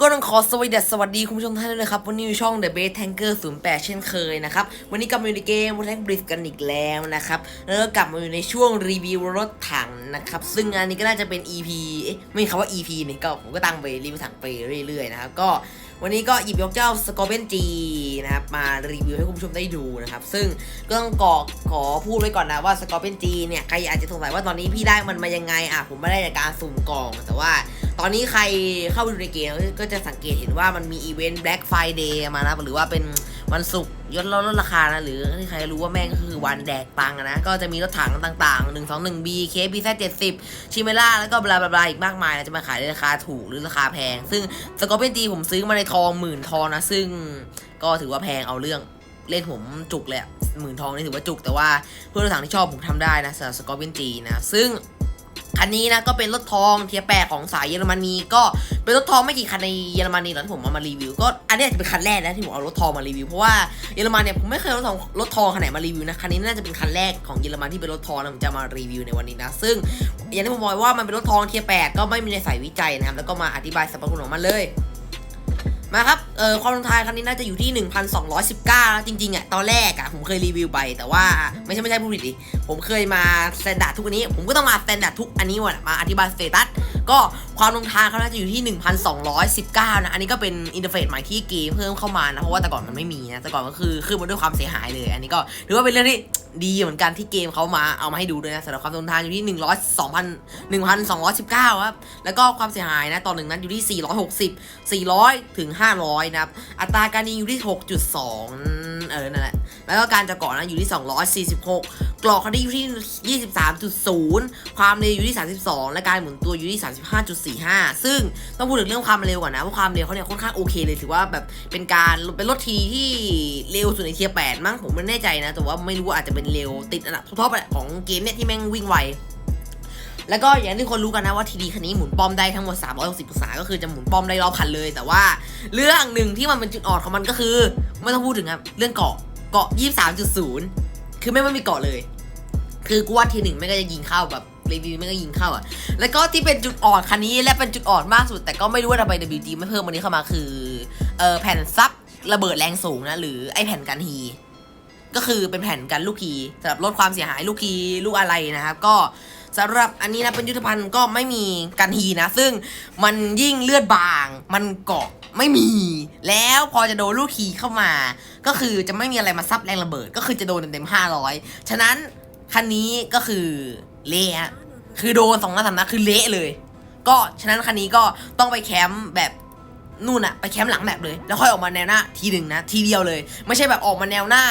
ก็ต้องขอสวัสดีสวัสดีคุณผู้ชมท่านด้วยนะครับ วันนี้อยู่ช่อง The Base Tanker 08 เช่นเคยนะครับ วันนี้กลับมาอยู่ในเกม War Tank b r i d กันอีกแล้วนะครับ แล้วก็กลับมาอยู่ในช่วงรีวิวรถถังนะครับ ซึ่งงานนี้ก็น่าจะเป็น EP เอ๊ะไม่มีคำว่า EP นี่ก็ผมก็ตั้งไปรีวิวถังไปเรื่อยๆนะครับ ก็ วันนี้ก็หยิบยกเจ้าสกอร์เบนจีนะครับมารีวิวให้คุณผู้ชมได้ดูนะครับ ซึ่งก็ต้องกอกขอพูดไว้ก่อนนะว่าสกอร์เบนจีเนี่ยใครอาจจะสงสัยว่าตอนนี้พี่ได้มันมายังไงอะผมไม่ได้จากการสุ่มกล่องแต่ว่าตอนนี้ใครเข้าไปดูในเกมก็จะสังเกตเห็นว่ามันมีอีเวนต์ Black Friday มานะหรือว่าเป็น วันศุกร์ยศลดลดราคานะ หรือที่ใครรู้ว่าแม่งก็คือวันแดกตังอะนะ ก็จะมีรถถังต่างๆ 1 2 1 B K B Z 70ชิเมล่าแล้วก็บลาบลาอีกมากมายนะจะมาขายในราคาถูกหรือราคาแพง ซึ่งสกอร์เปียนจีผมซื้อมาในทองหมื่นทองนะ ซึ่งก็ถือว่าแพงเอาเรื่องเล่นผมจุกเลยอะหมื่นทองนี่ถือว่าจุกแต่ว่าเพื่อนรถถังที่ชอบผมทำได้นะสำหรับสกอร์เปียนจีนะซึ่ง คันนี้นะก็เป็นรถทองเทียร์แปของสายเยอรมนีก็เป็นรถทองไม่กี่คันในเยอรมนีตอนที่ผมเอามารีวิว ก็อันนี้จะเป็นคันแรกนะที่ผมเอารถทองมารีวิวเพราะว่าเยอรมันเนี่ยผมไม่เคยรถทองรถทองคันไหนมารีวิวนะคันนี้น่าจะเป็นคันแรกของเยอรมันที่เป็นรถทองนะผมจะมารีวิวในวันนี้นะซึ่งอย่างที่ผมบอกว่ามันเป็นรถทองเทียร์แปก็ไม่มีในสายวิจัยนะครับแล้วก็มาอธิบายสรรพคุณของมันเลย มาครับ เออความลงทายครั้งนี้น่าจะอยู่ที่ 1,219แล้วจริงๆอะ ตอนแรกอะ ผมเคยรีวิวไป แต่ว่าไม่ใช่ไม่ใช่ผู้ผลิตดิ ผมเคยมาสแตนดาร์ดทุกอันนี้ ผมก็ต้องมาสแตนดาร์ดทุกอันนี้ว่ะมาอธิบายสเตตัส ก็ความลงทายเขาน่าจะอยู่ที่ 1,219 นะ อันนี้ก็เป็นอินเทอร์เฟซใหม่ที่เกมเพิ่มเข้ามานะ เพราะว่าแต่ก่อนมันไม่มีนะ แต่ก่อนก็คือขึ้นมาด้วยความเสียหายเลย อันนี้ก็ถือว่าเป็นเรื่องที่ ดีเหมือนกันที่เกมเขามาเอามาให้ดูด้วยนะสำหรับความทนทานอยู่ที่ 100 2,000 1,219ครับ แล้วก็ความเสียหายนะต่อหนึ่งนั้นอยู่ที่ 460 400 ถึง 500 นะครับ อัตราการยิงอยู่ที่ 6.2 เออ นั่นแหละ แล้วก็การจะเกาะนะอยู่ที่ 246 กรอกคันนี้อยู่ที่ 23.0 ความเร็วอยู่ที่ 32 และการหมุนตัวอยู่ที่ 35.45 ซึ่งต้องพูดถึงเรื่องความเร็วก่อนนะว่าความเร็วเขาเนี่ยค่อนข้างโอเคเลยถือว่าแบบเป็นการเป็นรถทีที่เร็วสุดในเทียร์8มั้งผมไม่แน่ใจนะ แต่ว่าไม่รู้ว่าอาจจะเป็นเร็วติดอันดับท็อปๆของเกมเนี่ยที่แม่งวิ่งไวแล้วก็อย่างที่คนรู้กันนะว่าทีดีคันนี้หมุนป้อมได้ทั้งหมด 360องศาก็คือจะหมุนป้อมได้รอบคันเลย แต่ว่าเรื่องหนึ่งที่มันเป็นจุดอ่อนของมันก็คือ ไม่ต้องพูดถึงครับเรื่องเกาะ เกาะ 23.0 คือไม่ไม่มีเกาะเลย คือกูว่าทีหนึ่งไม่ก็จะยิงเข้าแบบรีไม่ก็ยิงเข้าอะ แล้วก็ที่เป็นจุดอ่อนคันนี้และเป็นจุดอ่อนมากสุด แต่ก็ไม่รู้ว่าทำไม WG ไม่เพิ่มวันนี้เข้ามาคือเออแผ่นซับระเบิดแรงสูงนะ หรือไอแผ่นกันฮีก็คือเป็นแผ่นกันลูกคีสำหรับลดความเสียหายลูกคีลูกอะไรนะครับ ก็ สำหรับอันนี้นะเป็นยุทธภัณฑ์ก็ไม่มีกันฮีนะ ซึ่งมันยิ่งเลือดบาง มันเกาะไม่มี แล้วพอจะโดนลูกคีเข้ามา ก็คือจะไม่มีอะไรมาซับแรงระเบิด ก็คือจะโดนเต็มๆห้าร้อยฉะนั้นคันนี้ก็คือเละคือโดนสองนัดสามนัดคือเละเลย ก็ฉะนั้นคันนี้ก็ต้องไปแคมป์แบบนู่นอะไปแคมป์หลังแมปเลย แล้วค่อยออกมาแนวหน้าทีหนึ่งนะทีเดียวเลย ไม่ใช่แบบออกมาแนวหน้า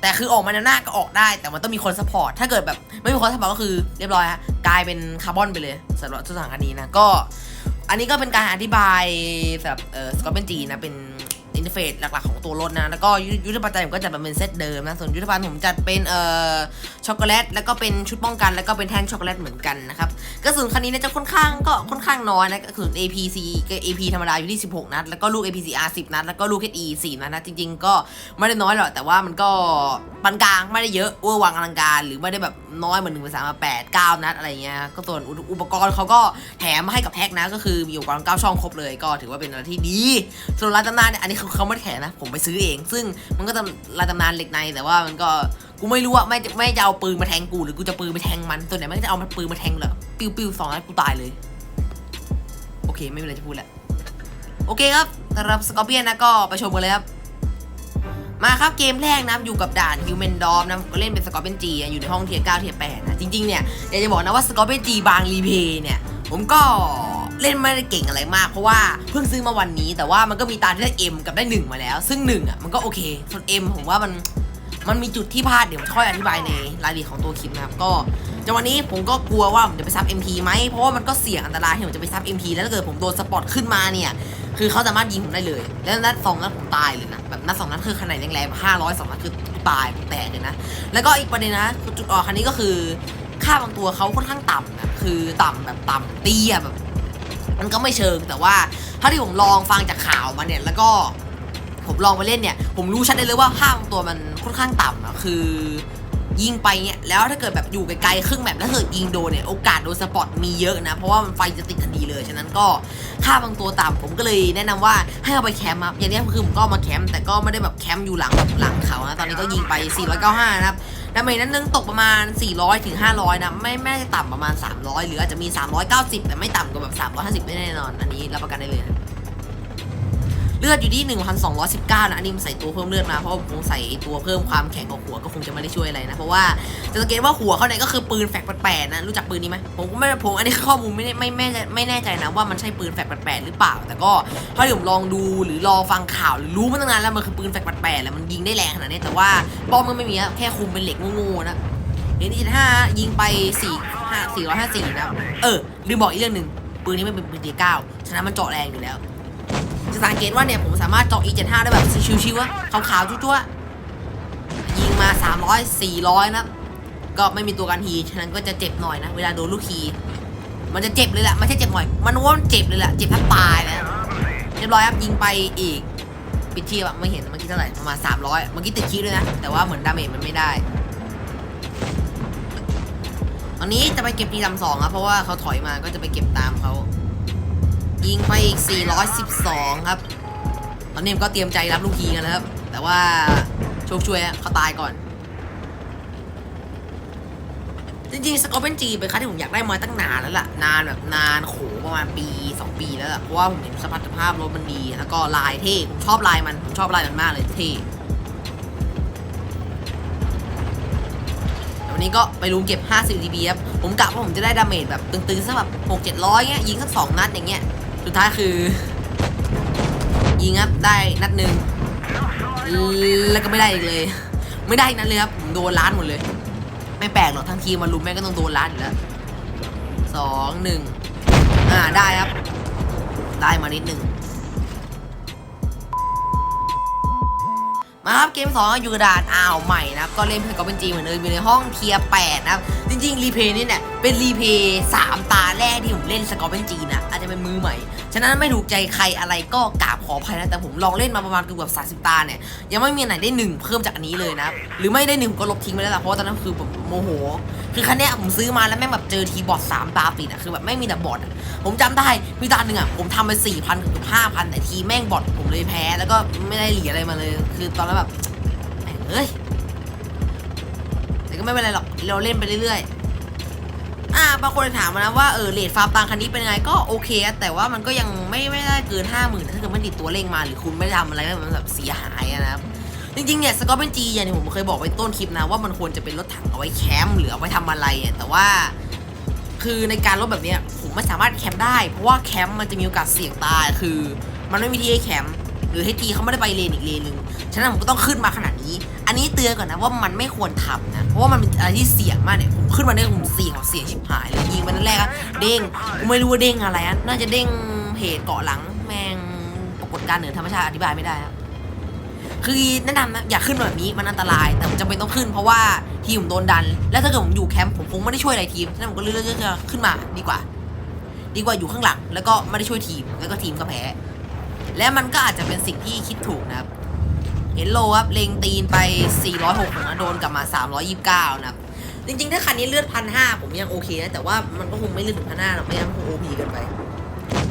แต่คือออกมาแนวหน้าก็ออกได้ แต่มันต้องมีคนสปอร์ตถ้าเกิดแบบไม่มีคนสปอร์ตก็คือเรียบร้อยฮะกลายเป็นคาร์บอนไปเลยสำหรับทุกสถานนี้นะก็ อันนี้ก็เป็นการอธิบายสำหรับเอ่อสกอตเป็นจีนะเป็น อินเทอร์เฟซหลักๆของตัวรถนะ แล้วก็ยุทธปัจจัยผมก็จัดมาเป็นเซตเดิมนะ ส่วนยุทธภัณฑ์ผมจัดเป็นเอ่อช็อกโกแลต แล้วก็เป็นชุดป้องกัน แล้วก็เป็นแท่งช็อกโกแลตเหมือนกันนะครับ กระสุนคันนี้นะจะค่อนข้างก็ค่อนข้างน้อยนะ กระสุน APC กับ AP ธรรมดาอยู่ที่ 16 นัด แล้วก็ลูก APCR 10 นัด แล้วก็ลูก HE 4นัดนะ จริง ๆ ก็ไม่ได้น้อยหรอก แต่ว่ามันก็ ปานกลางไม่ได้เยอะเวอร์วังอลังการ หรือไม่ได้แบบน้อยเหมือนหนึ่งเป็นสามแปดเก้านัดอะไรเงี้ยก็ส่วนอุอุปกรณ์เขาก็แถมมาให้กับแพ็กนะ ก็คือมีอุปกรณ์เก้าช่องครบเลยก็ถือว่าเป็นอะไรที่ดีส่วนรายตำนานเนี่ยอันนี้เขาเขาไม่แถมนะ ผมไปซื้อเอง ซึ่งมันก็จะรายตำนานเหล็กในแต่ว่ามันก็กูไม่รู้ว่าไม่ไม่จะเอาปืนมาแทงกูหรือกูจะปืนมาแทงมันส่วนไหนมันจะเอามันปืนมาแทงเหรอปิ้วปิ้วสองนัดกูตายเลย โอเคไม่มีอะไรจะพูดแล้วโอเคครับสำหรับสกอร์เปียนนะก็ไปชมกันเลยครับ มาครับเกมแรกนะอยู่กับด่าน Human d o m นะผมก็เล่นเป็นสกอร์เปียนจีอยู่ในห้องเทียร์9เทียร์8นะจริงๆเนี่ยอยากจะบอกนะว่าสกอร์เปียนจีบางรีเพย์เนี่ยผมก็เล่นไม่ได้เก่งอะไรมาก เพราะว่าเพิ่งซื้อมาวันนี้ แต่ว่ามันก็มีตาที่ได้ M กับได้1มาแล้ว ซึ่ง1อะมันก็โอเคส่วน M ผมว่ามันมันมีจุดที่พลาดเดี๋ยวค่อยอธิบายในรายละเอียดของตัวคลิปนะครับก็จังวันนี้ผมก็กลัวว่าผมจะไปซับ MP ไหมเพราะว่ามันก็เสี่ยงอันตรายที่ผมจะไปซับ MP แล้วถ้าเกิดผมโดนสปอตขึ้นมาเนี่ย คือเขาสามารถยิงผมได้เลย แล้วนัดสองนัดผมตายเลยนะแบบนัดสองนัดคือขนาดแรงๆห้าร้อยสองนัดคือตายแตกเลยนะ แล้วก็อีกประเด็นนะจุดอ่อนคันนี้ก็คือค่าบางตัวเขาค่อนข้างต่ำนะคือต่ำแบบต่ำเตี้ยแบบ มันก็ไม่เชิงแต่ว่าถ้าที่ผมลองฟังจากข่าวมาเนี่ย แล้วก็ผมลองไปเล่นเนี่ย ผมรู้ชัดได้เลยว่าภาบางตัวมันค่อนข้างต่ำอะคือ ยิงไปเนี่ยแล้วถ้าเกิดแบบอยู่ไกลๆครึ่งแบบแล้วเกิดยิงโดนเนี่ยโอกาสโดนสปอตมีเยอะนะ เพราะว่ามันไฟจะติดทันทีเลยฉะนั้นก็ค่าบางตัวต่ำผมก็เลยแนะนำว่าให้เอาไปแคมป์ครับอย่างนี้คือผมก็มาแคมป์แต่ก็ไม่ได้แบบแคมป์อยู่หลังแบบหลังเขานะตอนนี้ก็ยิงไป 495 นะครับดาเมจนั้นนึงตกประมาณ 400ถึง500 นะ ไม่ไม่ต่ำประมาณ 300 หรืออาจจะมี 390 แต่ไม่ต่ำกว่าแบบ 350 ไม่แน่นอน อันนี้รับประกันได้เลยนะ เลือดอยู่ที่ 1,219 นะอันนี้มันใส่ตัวเพิ่มเลือดมาเพราะผมใส่ตัวเพิ่มความแข็งของหัวก็คงจะไม่ได้ช่วยอะไรนะ เพราะว่าจะสังเกตว่าหัวเขาเนี่ยก็คือปืนแฟกแปดๆนะรู้จักปืนนี้ไหมผมก็ไม่ผมอันนี้ข้อมูลไม่ได้ไม่ไม่ไม่แน่ใจนะว่ามันใช่ปืนแฟกแปดๆหรือเปล่า แต่ก็ถ้าผมลองดูหรือรอฟังข่าวหรือรู้มาตั้งนานแล้วมันคือปืนแฟกแปดๆแล้วมันยิงได้แรงขนาดนี้แต่ว่าป้อมมันไม่มีแค่คุมเป็นเหล็กโง่ๆนะเอ็นจีห้ายิงไปสี่ห้าสี่ร้อยห้าสี่นะเออลืมบอกอีกเรื่องหนึ่งปืนนี้ไม่เป็นปืนดีเก้าฉะนั้นมันเจาะแรงอยู่แล้ว สังเกตว่าเนี่ยผมสามารถเจาะ E75 ได้แบบชิวๆอะขาวๆจั่วๆยิงมา 300 400 นะ ก็ไม่มีตัวกันทีฉะนั้นก็จะเจ็บหน่อยนะ เวลาโดนลูกคีมันจะเจ็บเลยแหละไม่ใช่เจ็บหน่อย มันว่ามันเจ็บเลยแหละเจ็บแทบตายเลยเรียบร้อยครับยิงไปอีกปิดเทียบอะไม่เห็นเมื่อกี้เท่าไหร่ประมาณ300เมื่อกี้ติดคีย์ด้วยนะ แต่ว่าเหมือนดาเมจมันไม่ได้ตอนนี้จะไปเก็บปีดำสองครับเพราะว่าเขาถอยมาก็จะไปเก็บตามเขา ยิงไปอีก 412 ครับ ตอนนี้ก็เตรียมใจรับลูกทีกันแล้วครับ แต่ว่าโชคช่วยเขาตายก่อน จริงๆสกอร์เป็นจีเป็นค่าที่ผมอยากได้มาตั้งนานแล้วล่ะ นานแบบนานโขประมาณปี 2 ปีแล้วล่ะ เพราะว่าผมเห็นสมรรถภาพรถมันดี แล้วก็ลายเท่ ผมชอบลายมัน ผมชอบลายมันมากเลยเท่แต่วันนี้ก็ไปรุมเก็บ 50 dB ครับ ผมกะว่าผมจะได้ดาเมจแบบตึงๆสักแบบ6 700เงี้ย ยิงสัก 2 นัดอย่างเงี้ย สุดท้ายคือ ยิงครับได้นัดหนึ่งแล้วก็ไม่ได้อีกเลย ไม่ได้อีกนัดเลยครับผมโดนล้านหมดเลย ไม่แปลกหรอกทั้งทีมมาลุมแม่งก็ต้องโดนล้านอยู่แล้วสองหนึ่งอ่าได้ครับ ได้มานิดหนึ่ง มาครับเกมสองยู่กระดานอ้าวใหม่นะครับก็เล่นเพื่อนก็เป็นจีเหมือนเดิมอยู่ในห้องเทียร์แปดนะครับจริงๆรีเพย์นี่เนี่ยเป็นรีเพย์สามตาแรกที่ผมเล่นสกอร์เป็นจีนะอาจจะเป็นมือใหม่ ฉะนั้นไม่ถูกใจใครอะไรก็กราบขออภัยนะแต่ผมลองเล่นมาประมาณเกือบสามสิบตาเนี่ยยังไม่มีไหนได้หนึ่งเพิ่มจากอันนี้เลยนะหรือไม่ได้หนึ่งก็ลบทิ้งไปแล้วล่เพราะว่าตอนนั้นคือผมโมโห คือคันนี้ผมซื้อมาแล้วแม่งแบบเจอทีบอทสามตาติดอะคือแบบไม่มีแต่บอทผมจำได้มีตาหนึ่งอะผมทำไปสี่พันเกือบห้าพันแต่ทีแม่งบอทผมเลยแพ้แล้วก็ไม่ได้เหรียญอะไรมาเลย คือตอนนั้นแบบแม่งเอ้ยแต่ก็ไม่เป็นไรหรอกเราเล่นไปเรื่อยๆอ่าบางคนถามมานะว่าเออเลทฟาร์มตังคันนี้เป็นไงก็โอเคแต่ว่ามันก็ยังไม่ไม่ได้เกินห้าหมื่นถ้าเกิดไม่ติดตัวเร่งมาหรือคุณไม่ได้ทำอะไรมันแบบเสียหายนะครับจริงๆเนี่ยสกอร์เป็นจีอย่างที่ผมเคยบอกไว้ต้นคลิปนะว่ามันควรจะเป็นรถถังเอาไว้แคมป์หรือเอาไว้ทำอะไรแต่ว่า คือในการรถแบบเนี้ยผมไม่สามารถแคมป์ได้ เพราะว่าแคมป์มันจะมีโอกาสเสี่ยงตายคือ มันไม่มีที่ให้แคมป์ หรือให้ทีเขาไม่ได้ไปเลนอีกเลนหนึ่งฉะนั้นผมก็ต้องขึ้นมาขนาดนี้ อันนี้เตือนก่อนนะว่ามันไม่ควรทำนะเพราะว่ามันเป็นอะไรที่เสี่ยงมากเนี่ยผมขึ้นมาเนี่ยผมเสี่ยงเสี่ยงชิบหายเลยยิงไปนัดแรกอะเด้งไม่รู้ว่าเด้งอะไรอะน่าจะเด้งเพจเกาะหลังแมงปรากฏการณ์เหนือธรรมชาติอธิบายไม่ได้ครับคือแนะนำนะอย่าขึ้นแบบนี้มันอันตราย แต่ผมจำเป็นต้องขึ้นเพราะว่าทีมผมโดนดัน แล้วถ้าเกิดผมอยู่แคมป์ผมคงไม่ได้ช่วยอะไรทีมฉะนั้นผมก็เลือกที่จะขึ้นมาดีกว่า ดีกว่าอยู่ข้างหลังแล้วก็ไม่ได้ช่วยทีมแล้วก็ทีมก็แพ้ และมันก็อาจจะเป็นสิ่งที่คิดถูกนะครับเห็นโลครับเลงตีนไป 406ผมนะโดนกลับมา 329 นะครับ จริงๆ ถ้าคันนี้เลือดพันห้าผมยังโอเคนะ แต่ว่ามันก็คงไม่เลือดถึงพันห้าหรอกไม่งั้นคงโอพีกินไป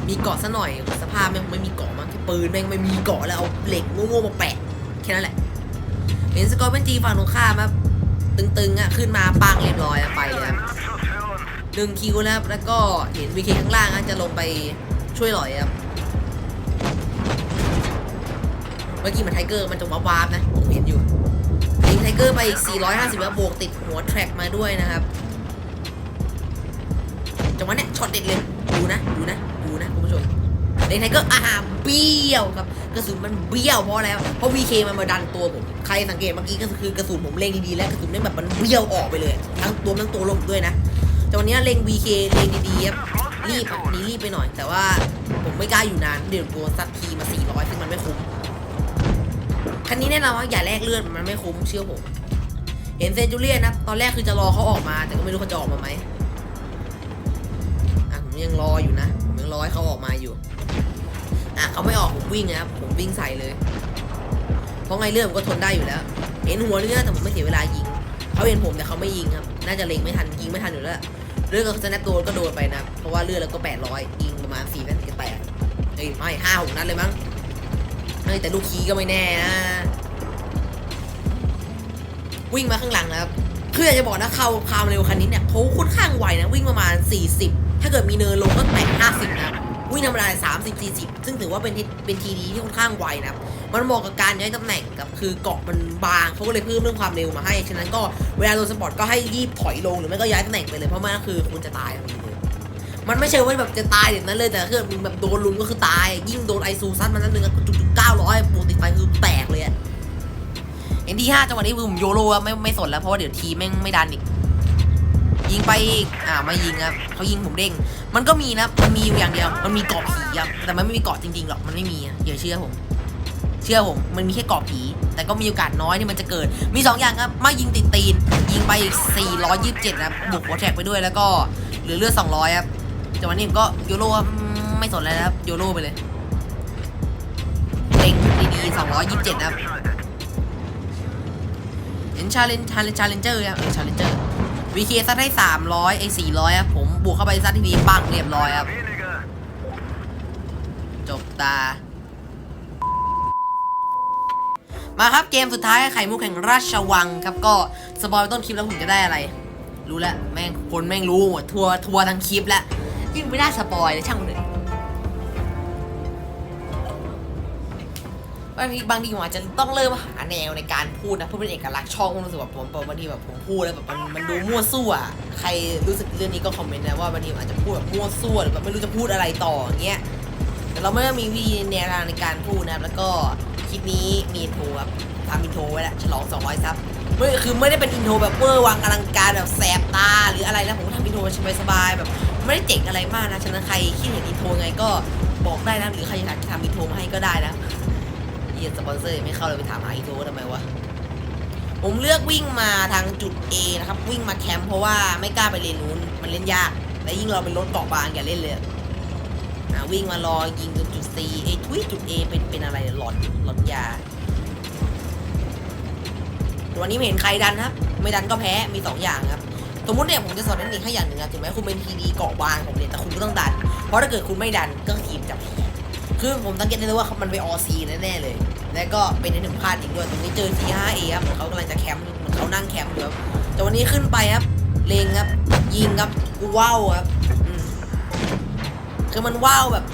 มีเกาะซะหน่อยสภาพแม่งไม่มีเกาะมั้งแค่ปืนแม่งไม่มีเกาะแล้วเอาเหล็กโง่ๆมาแปะแค่นั้นแหละเห็นสกอร์เป็นจีฝั่งตรงข้ามครับตึงๆอะขึ้นมาปังเรียบร้อยอะไปเลยครับหนึ่งคิวแล้วครับแล้วก็เห็นวีเคข้างล่างอะจะลงไปช่วยหล่อยครับ เมื่อกี้มันไทเกอร์มันจะวาบๆนะ ผมเห็นอยู่ยิงไทเกอร์ไปอีก 450แล้วบวกติดหัวแทร็กมาด้วยนะครับจังหวะเนี้ยช็อตเด็ดเลย ดูนะ ดูนะ ดูนะคุณผู้ชมเลนไทเกอร์อาหาเบี้ยวครับ กระสุนมันเบี้ยวเพราะอะไรเพราะวีเคมันมาดันตัวผม ใครสังเกตเมื่อกี้ก็คือกระสุนผมเล็งดีๆแล้วกระสุนเนี่ยแบบมันเบี้ยวออกไปเลย ทั้งตัวทั้งตัวลงด้วยนะแต่วันนี้เล็งวีเคเล็งดีๆครับรีบนี่รีบไปหน่อย แต่ว่าผมไม่กล้าอยู่นานเดี๋ยวตัวซัดทีมา 400 ซึ่งมันไม่คุ้ม คันนี้แน่นอนว่าอย่าแลกเลือดมันไม่คุ้มเชื่อผมเห็นเซนจูเลียนนะตอนแรกคือจะรอเขาออกมา แต่ก็ไม่รู้เขาจะออกมาไหมอะผมยังรออยู่นะผมยังรอให้เขาออกมาอยู่อะเขาไม่ออกผมวิ่งนะครับผมวิ่งใส่เลย เพราะไงเรื่องผมก็ทนได้อยู่แล้วเห็นหัวเนื้อแต่ผมไม่เสียเวลายิงเขาเห็นผมแต่เขาไม่ยิงครับ น่าจะเล็งไม่ทันยิงไม่ทันอยู่แล้วเลือดก็สแนปโดนก็โดนไปนะเพราะว่าเลือดแล้วก็800ยิงประมาณ4นัดแตกเฮ้ยไม่ห้าหกนัดเลยมั้ง ฮ้ยแต่ลูกคีก็ไม่แน่นะวิ่งมาข้างหลังนะครับคืออยากจะบอกนะเขาความเร็วคันนี้เนี่ยเขาค่อนข้างไวนะวิ่งประมาณ 40 ถ้าเกิดมีเนินลงก็แตะ50 นะวิ่งธรรมดา30 40 ซึ่งถือว่าเป็นเป็นทีดีที่ค่อนข้างไวนะมันเหมาะกับการย้ายตำแหน่งกับคือเกาะมันบางเขาก็เลยเพิ่มเรื่องความเร็วมาให้ ฉะนั้นก็เวลาโดนสปอร์ตก็ให้รีบถอยลงหรือไม่ก็ย้ายตำแหน่งไปเลยเพราะไม่งั้นคือคุณจะตายทันทีเลย มันไม่ใช่ว่าแบบจะตายแบบนั้นเลยแต่คือมึงแบบโดนลุมก็คือตาย ยิ่งโดนไอซูซัดมันนั้นหนึ่งก็จุดเก้าร้อยปูติดไฟคือแตกเลยอะเอ็นที่ห้าจังหวะนี้ผมโยโร่ไม่ไม่สนแล้วเพราะว่าเดี๋ยวทีแม่งไม่ดันอีกยิงไปอีกอ่าไม่ยิงครับเขายิงผมเด้ง มันก็มีนะมันมีอยู่อย่างเดียว มันมีเกาะผีครับแต่มันไม่มีเกาะจริงๆหรอกมันไม่มีอย่าเชื่อผม เชื่อผมมันมีแค่เกาะผี แต่ก็มีโอกาสน้อยที่มันจะเกิด มี2อย่างครับมายิงติดตีน ยิงไปอีก427นะครับบุกหัวแท็กไปด้วยแล้วก็เหลือเลือด200ครับ จังหวะนี้ผมก็โยโรครับไม่สนแล้วครับโยโรไปเลยเล็งดีๆ227นะครับเห็นชาเลนชาเลนชาเลนเจอร์ครับเออชาเลนเจอร์วีเคซัดให้300ไอ้400ครับผมบวกเข้าไปซัดทีนี้ปังเรียบร้อยครับจบตา มาครับเกมสุดท้ายไข่มุกแห่งราชวังครับก็สปอยต้นคลิปแล้วผมจะได้อะไร รู้แล้วแม่งคนแม่งรู้หมดทัวร์ทัวร์ทั้งคลิปแล้ว ยิ่งไม่ได้สปอยเลยช่างมันเลยบางทีบางทีผมอาจจะต้องเริ่มหาแนวในการพูดนะเพื่อเป็นเอกลักษณ์ช่องผมรู้สึกแบบผมบางทีแบบผมพูดแล้วแบบมันมันดูมั่วซั่วใครรู้สึกเรื่องนี้ก็คอมเมนต์นะว่าบางทีอาจจะพูดแบบมั่วซั่วหรือแบบไม่รู้จะพูดอะไรต่ออย่างเงี้ยแต่เราไม่ได้มีวิธีแนวทางในการพูดนะแล้วก็คลิปนี้มีโทรครับทำอินโทรไว้แล้วฉลอง 200 ซับไม่คือไม่ได้เป็นอินโทรแบบเวอร์วังอลังการแบบแสบตาหรืออะไรนะผมก็ทำอินโทรสบายๆแบบ ไม่ได้เจ๋งอะไรมากนะฉะนั้นใครคิดเห็นอินโทรไงก็บอกได้นะหรือใครอยากทำอินโทรมาให้ก็ได้นะเยียสปอนเซอร์ยังไม่เข้าเลยไปถามหาอินโทรทำไมวะผมเลือกวิ่งมาทางจุด A นะครับ วิ่งมาแคมป์เพราะว่าไม่กล้าไปเลนนู้นมันเล่นยาก และยิ่งเราเป็นรถเกาะบางอย่าเล่นเลยอะวิ่งมารอยิงจนจุด C เอ้ทุยจุด A เป็นเป็นอะไรหลอดหลอดยาตัวนี้ไม่เห็นใครดันครับ ไม่ดันก็แพ้มี 2 อย่างครับ สมมติเนี่ยผมจะสอนเทคนิคให้อย่างหนึ่งครับถึงแม้คุณเป็นทีดีเกาะบางผมเนี่ยแต่คุณก็ต้องดัน เพราะถ้าเกิดคุณไม่ดันก็ทีมจะแพ้คือผมสังเกตได้เลยว่ามันไปออซีแน่ๆเลย แล้วก็เป็นในหนึ่งพลาดอีกด้วยตรงนี้เจอ T5A ครับเหมือนเขากำลังจะแคมป์เหมือนเขานั่งแคมป์อยู่ครับแต่วันนี้ขึ้นไปครับ เลงครับ ยิงครับว้าวครับคือมันว้าวแบบ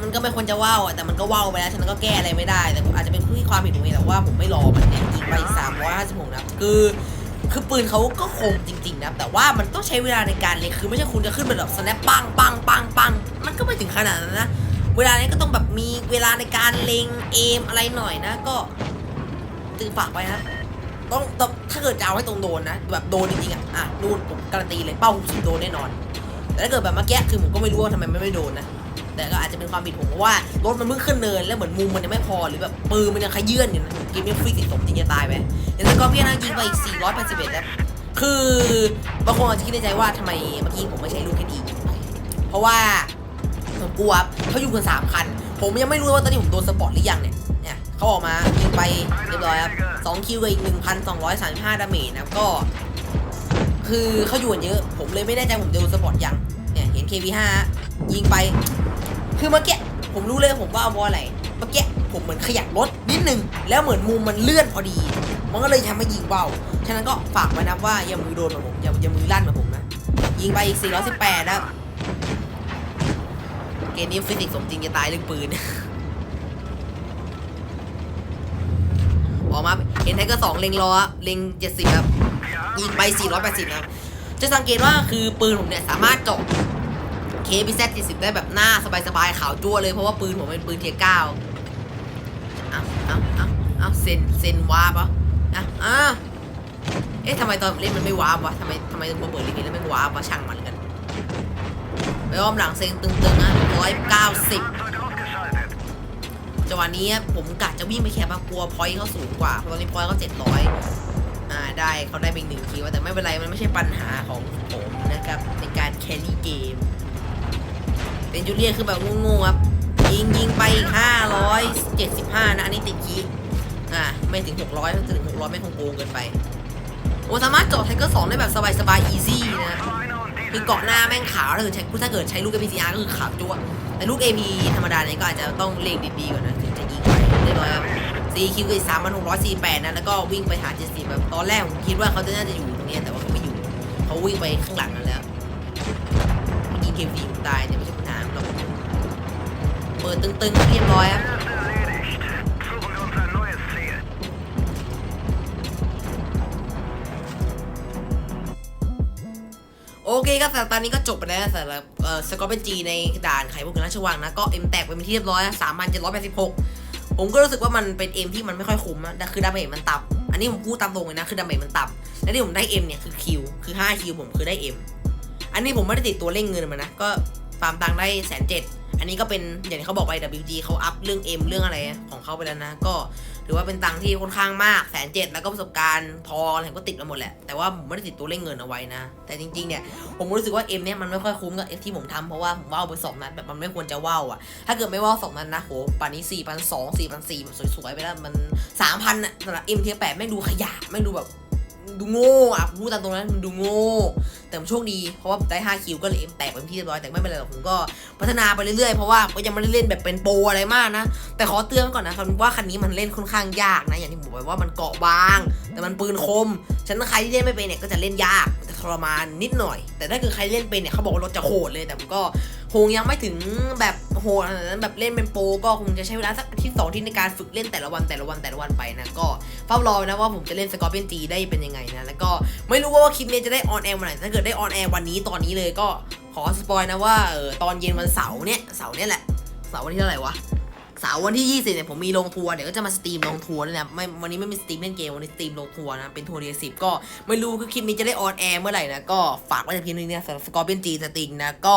มันก็ไม่ควรจะว้าวอะแต่มันก็ว้าวไปแล้วฉะนั้นก็แก้อะไรไม่ได้แต่อาจจะเป็นที่ความผิดผมเองแต่ว่าผมไม่รอมันเนี่ยยิงไปสามร้อยห้าสิบหกนัดคือ คือปืนเขาก็คมจริง ๆ นะ แต่ว่ามันต้องใช้เวลาในการเล็งคือไม่ใช่คุณจะขึ้นไปแบบสแนปปังปังปังปังมันก็ไม่ถึงขนาดนั้นนะ เวลานี้ก็ต้องแบบมีเวลาในการเล็งเอมอะไรหน่อยนะ ก็ตือฝากไว้นะต้องถ้าเกิดจะเอาให้ตรงโดนนะ แบบโดนจริงๆอะอะนู่นผมการันตีเลยเป้าผมสุดโดนแน่นอน แต่ถ้าเกิดแบบเมื่อกี้คือผมก็ไม่รู้ว่าทำไมไม่ไม่โดนนะ แต่ก็อาจจะเป็นความผิดผมเพราะว่ารถมันเพิ่งขึ้นเนินแล้วเหมือนมุมมันยังไม่พอหรือแบบปืนมันยังขยื่นอยู่นะเกมนี้ฟรีสิสมจริงจะตายไปเดี๋ยวกอร์เพียนยิงไปอีก 481แล้วคือบางคนอาจจะคิดในใจว่าทำไมเมื่อกี้ผมไม่ใช้ลูกแค่ดีเพราะว่าผมกลัวเขาอยู่กันสามคัน ผมยังไม่รู้ว่าตอนนี้ผมโดนสปอร์ตหรือยังเนี่ยเนี่ยเขาออกมายิงไปเรียบร้อยครับสองคิวกับอีก1,235ดาเมจนะครับก็ คือเขาอยู่กันเยอะ ผมเลยไม่แน่ใจผมจะดูสปอร์ตยังเนี่ยเห็น KV5 ยิงไป คือเมื่อกี้ผมรู้เลยผมว่าเอาบอลอะไรเมื่อกี้ผมเหมือนขยับรถนิดนึง แล้วเหมือนมุมมันเลื่อนพอดี มันก็เลยทำให้ยิงเบาฉะนั้นก็ฝากไว้นะว่าอย่ามือโดนแบบผมอย่าอย่ามือลั่นแบบผมนะ ยิงไปอีก 418 นะเกมนี้ฟิสิกส์สมจริงจะตายเรื่องปืน ออกมาเห็นไทเกอร์สองเล็งรอเล็งเจ็ดสิบครับ ยิงไป 480นะครับ จะสังเกตว่าคือปืนผมเนี่ยสามารถเจาะ KBZ 70ได้แบบหน้าสบายๆขาวจั่วเลยเพราะว่าปืนผมเป็นปืนเทียร์เก้าเอาเอาเอาเอาเซนเซนวาร์ปอะอะเอ๊ะทำไมตอนเล่นมันไม่วาร์ปวะทำไมทำไมพอเปิดรีวิวแล้วไม่วาร์ปวะช่างมันกันไปอ้อมหลังเซงตึงๆนะ190จังหวะนี้ผมกะจะวิ่งไปแคปมากลัวพอยต์เขาสูงกว่าเพราะตอนนี้พอยต์เขา700อ่าได้เขาได้ไปอีกหนึ่งคิวแต่ไม่เป็นไรมันไม่ใช่ปัญหาของผมนะครับในการแครี่เกม นจูเลียนคือแบบงงๆครับยิงยิงไปอีก575 นะ อันนี้ติดคีอ่าไม่ถึง 600ถ้าถึง 600 ไม่คงโกงเกินไป โอ้สามารถเจาะไทเกอร์สองได้แบบสบายๆ easy นะ คือเกาะหน้าแม่งขาวถ้าเกิดใช้ถ้าเกิดใช้ลูก APCR ก็คือขาวจั่วะแต่ลูก AP ธรรมดาเนี่ยก็อาจจะต้องเล็งดีๆก่อนนะถึงจะยิงไปเรียบร้อยครับ CQ คือสามพันหกร้อยสี่แปดนะ แล้วก็วิ่งไปหาเจ็ดสิบแบบตอนแรกผมคิดว่าเขาจะน่าจะอยู่ตรงนี้แต่ว่าเขาไม่อยู่ เขาวิ่งไปข้างหลังนั่นแล้ว ยิงเกมดีผมตายเนี่ยไม่ใช่ปัญหาหรอกเปิดตึงๆเรียบร้อยครับโอเคครับสำหรับตอนนี้ก็จบไปแล้วสำหรับสกอร์เป็นจีในด่านไขพวกราชวังนะ ก็เอ็มแตกไปเป็นที่เรียบร้อยสามพันเจ็ดร้อยแปดสิบหกผมก็รู้สึกว่ามันเป็นเอ็มที่มันไม่ค่อยคุ้มนะคือดาเมจมันต่ำอันนี้ผมพูดตามตรงเลยนะ คือดาเมจมันต่ำและที่ผมได้เอ็มเนี่ยคือคิวคือห้าคิวผมคือได้เอ็ม อันนี้ผมไม่ได้ติดตัวเร่งเงินมานะ ก็ฟาร์มตังได้แสนเจ็ดอันนี้ก็เป็นอย่างที่เขาบอกไป WG เขาอัพเรื่อง M เรื่องอะไรของเขาไปแล้วนะ ก็ถือว่าเป็นตังที่ค่อนข้างมากแสนเจ็ดแล้วก็ประสบการณ์ทองอะไรก็ติดมาหมดแหละ แต่ว่าผมไม่ได้ติดตัวเร่งเงินเอาไว้นะ แต่จริงๆเนี่ยผมรู้สึกว่า M เนี่ยมันไม่ค่อยคุ้มกับ F ที่ผมทำเพราะว่าผมว่าวไปสองนัดแบบมันไม่ควรจะว่าวอะ ถ้าเกิดไม่ว่าวสองนัดนะโหป่านนี้สี่พันสองสี่พันสี่แบบสวยๆไปแล้วมันสามพันอะสำหรับ M เทียแปดไม่ดูขยะไม่ดูแบบ ดูโง่อะพูดตามตรงนั้นมันดูโง่ แต่ผมโชคดีเพราะว่าผมได้5คิวก็เลยเอ็มแตกเป็นที่เรียบร้อยแต่ไม่เป็นไรหรอกผมก็พัฒนาไปเรื่อยๆเพราะว่าก็ยังไม่ได้เล่นแบบเป็นโปรอะไรมากนะ แต่ขอเตือนก่อนนะครับว่าคันนี้มันเล่นค่อนข้างยากนะ อย่างที่ผมบอกว่ามันเกาะบาง แต่มันปืนคมฉะนันใครที่เล่นไม่เป็นเนี่ยก็จะเล่นยาก รมานนิดหน่อย แต่ถ้าคือใครเล่นเป็นเนี่ยเขาบอกว่ารถจะโหดเลยแต่ผมก็คงยังไม่ถึงแบบโหดขนาดนั้นแบบเล่นเป็นโปรก็คงจะใช้เวลาสักอาทิตย์สองที่ในการฝึกเล่นแต่ละวันแต่ละวันแต่ละวันไปนะก็เฝ้ารอนะว่าผมจะเล่นสกอร์เปียนจีได้เป็นยังไงนะแล้วก็ไม่รู้ว่าคลิปนี้จะได้ออนแอร์วันไหนถ้าเกิดได้ออนแอร์วันนี้ตอนนี้เลยก็ขอสปอยนะว่าเออตอนเย็นวันเสาร์เนี่ยเสาร์เนี่ยแหละเสาร์วันที่เท่าไหร่วะ เสาร์วันที่ 20เนี่ยผมมีลงทัวร์เดี๋ยวก็จะมาสตรีมลงทัวร์ด้วยนะไม่วันนี้ไม่มีสตรีมเล่นเกมวันนี้สตรีมลงทัวร์นะเป็นทัวร์เดียสิบก็ไม่รู้คือคลิปนี้จะได้ออนแอร์เมื่อไหร่นะก็ฝากไว้แต่เพียงเท่านี้นะสำหรับสกอร์เปียนจีสตริงนะก็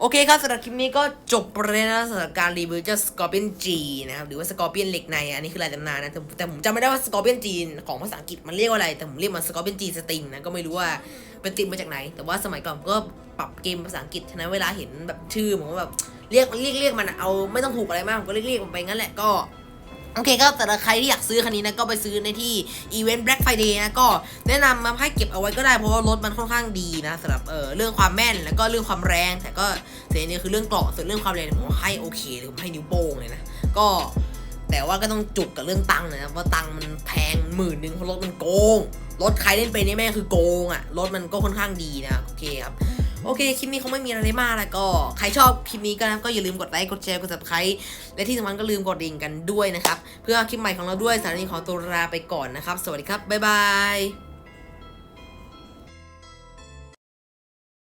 โอเคครับสำหรับคลิปนี้ก็จบไปแล้วนะสำหรับการรีวิวเจ้าสกอร์เปียนจีนะครับหรือว่าสกอร์เปียนเหล็กในอันนี้คือลายตำนานนะแต่แต่ผมจำไม่ได้ว่าสกอร์เปียนจีของภาษาอังกฤษมันเรียกว่าอะไร แต่ผมเรียกมันสกอร์เปียนจีสตริงนะก็ไม่รู้ว่าเป็นติมมาจากไหน แต่ว่าสมัยก่อนก็ปรับเกมภาษาอังกฤษฉะนั้นเวลาเห็นแบบชื่อผมก็แบบ เรียกเรียกเรียกมันเอาไม่ต้องถูกอะไรมากผมก็เรียกเรียกมันไปงั้นแหละก็โอเคครับแต่ใครที่อยากซื้อคันนี้นะก็ไปซื้อในที่อีเวนต์ Black Friday นะก็แนะนำมาให้เก็บเอาไว้ก็ได้เพราะว่ารถมันค่อนข้างดีนะสำหรับเออเรื่องความแม่นแล้วก็เรื่องความแรง แต่ก็เสียนี่คือเรื่องเกราะส่วนเรื่องความแรงผมให้โอเคเลยผมให้นิ้วโป้งเลยนะก็แต่ว่าก็ต้องจุกกับเรื่องตังค์นะครับว่าตังค์มันแพงหมื่นหนึ่งเพราะรถมันโกงรถใครเล่นเป็นนี่แม่คือโกงอะรถมันก็ค่อนข้างดีนะโอเคครับ โอเคคลิปนี้คงไม่มีอะไรมากแล้วก็ ใครชอบคลิปนี้ก็นะก็อย่าลืมกดไลค์กดแชร์กด subscribe และที่สำคัญก็ลืมกดดิ่งกันด้วยนะครับ เพื่อคลิปใหม่ของเราด้วยสารบนี้ขอตัวลาไปก่อนนะครับ สวัสดีครับบ๊ายบาย